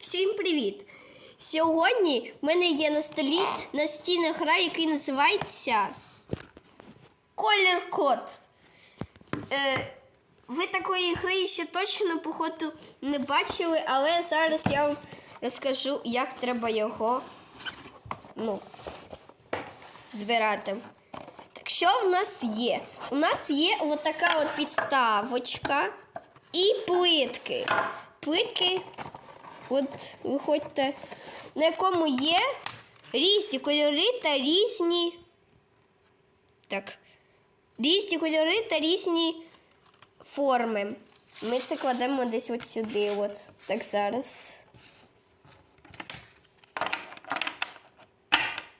Всім привіт! Сьогодні в мене є на столі настільна гра, який називається Колір Код. Е, ви такої гри ще точно, походу, не бачили, але зараз я вам розкажу, як треба його ну, збирати. Так що в нас є? У нас є от така от підставочка і плитки. Плитки, от виходьте, на якому є різні кольори та різні. Так. Різні кольори та різні форми. Ми це кладемо десь от сюди. От. Так зараз.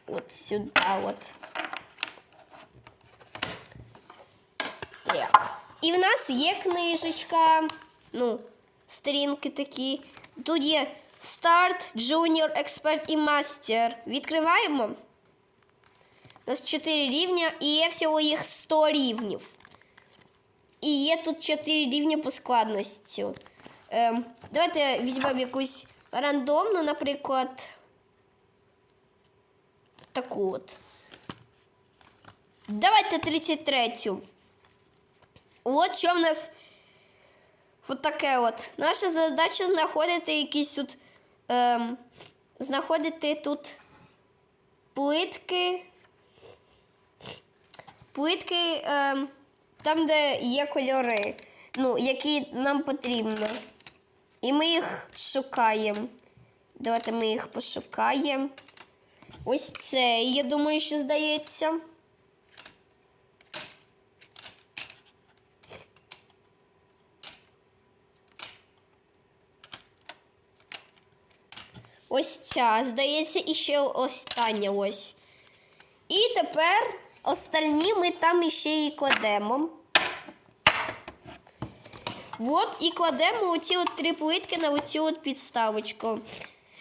От сюди от. Так. І в нас є книжечка. Ну, сторінки такі. Тут є Start, Junior, Expert і Master. Відкриваємо. У нас 4 рівня і є всього їх 100 рівнів. І є тут 4 рівня по складності. Ем, давайте візьмемо якусь рандомну, наприклад. Таку от. Давайте 33-ю. От що в нас от таке от. Наша задача знаходити якісь тут. Ем, знаходити тут плитки. Плитки ем, там, де є кольори, ну, які нам потрібно. І ми їх шукаємо. Давайте ми їх пошукаємо. Ось це, я думаю, що здається. Ось ця, здається, і ще остання ось. І тепер остальні ми там іще і кладемо. От і кладемо оці от три плитки на оцю от підставочку.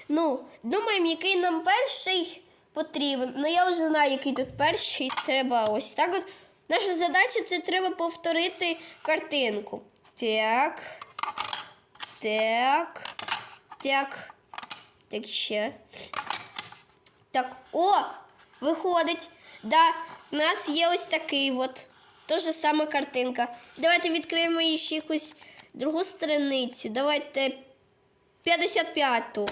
Ну, думаємо, який нам перший потрібен. Ну, я вже знаю, який тут перший. Треба ось так. От. Наша задача це треба повторити картинку. Так. Так. Так. Так ще. Так, о! Виходить. Да, у нас є ось такий от. Тож сама картинка. Давайте відкриємо ще якусь другу страницю. Давайте 55-ту.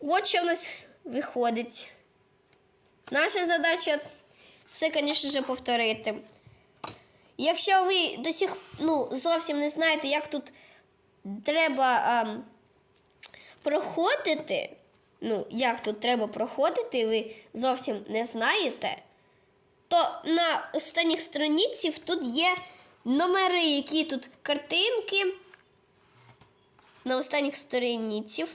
От що в нас виходить. Наша задача це, звісно ж, повторити. Якщо ви до сих ну, зовсім не знаєте, як тут треба ем, проходити, ну, як тут треба проходити, ви зовсім не знаєте, то на останніх страницях тут є номери, які тут картинки. На останніх страницях.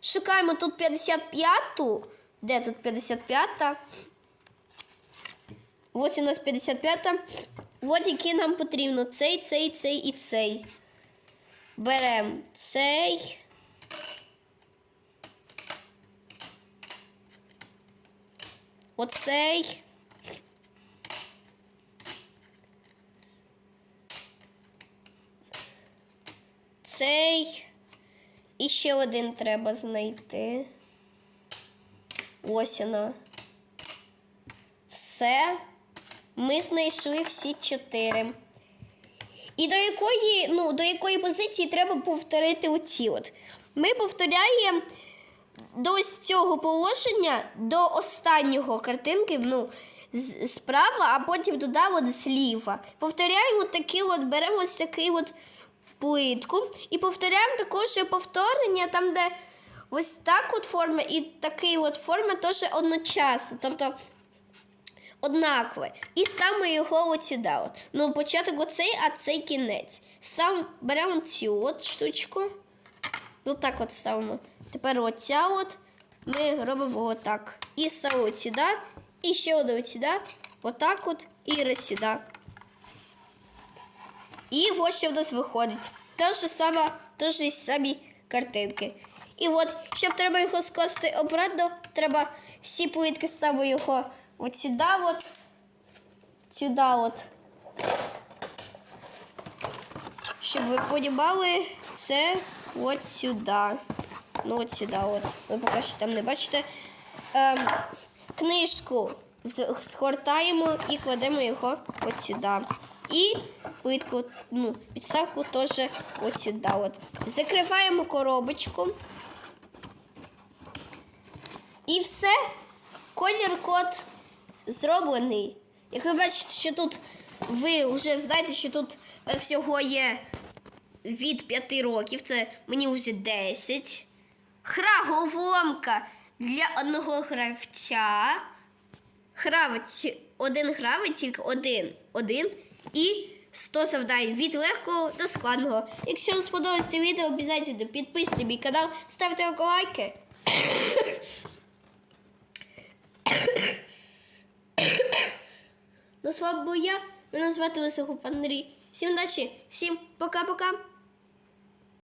Шукаємо тут 55-ту. Де тут 55-та? Ось у нас 55-та. От які нам потрібно. Цей, цей, цей і цей. Беремо цей. Оцей. Цей. І ще один треба знайти. Ось вона. Все. Ми знайшли всі чотири. І до якої, ну, до якої позиції треба повторити оці от. Ми повторяємо до ось цього положення до останнього картинки, ну, справа, а потім туди от зліва. Повторяємо такі от, беремо ось такий от плитку і повторяємо також повторення там, де ось так от форма і такий от форма теж одночасно. Тобто однакове. І ставимо його от. От. Ну, початок оцей, а цей кінець. Став, беремо цю от штучку. Ну так от ставимо. Тепер оця от ми робимо отак. І ставимо от сюди. І ще один от сюди. Отак от і раз сюди. І ось що в нас виходить. Те ж саме, те ж самі картинки. І от, щоб треба його скласти обратно, треба всі плитки ставимо його от сюди, от, сюди от. Щоб ви подібали це от сюди. Ну, от сюди, от. Ви поки що там не бачите. Ем, книжку згортаємо і кладемо його от сюди. І плитку, ну, підставку теж от сюди. От. Закриваємо коробочку. І все. Колір код зроблений. Як ви бачите, що тут ви вже знаєте, що тут е, всього є від 5 років, це мені вже 10. Гра головоломка для одного гравця. Гравець, один гравець, тільки один. Один. І 100 завдань від легкого до складного. Якщо вам сподобалось це відео, обов'язково підписуйте мій канал, ставте лайки. Ну, з вами був я. Мене звати Лисого Пан Андрій. Всім удачі, всім пока-пока.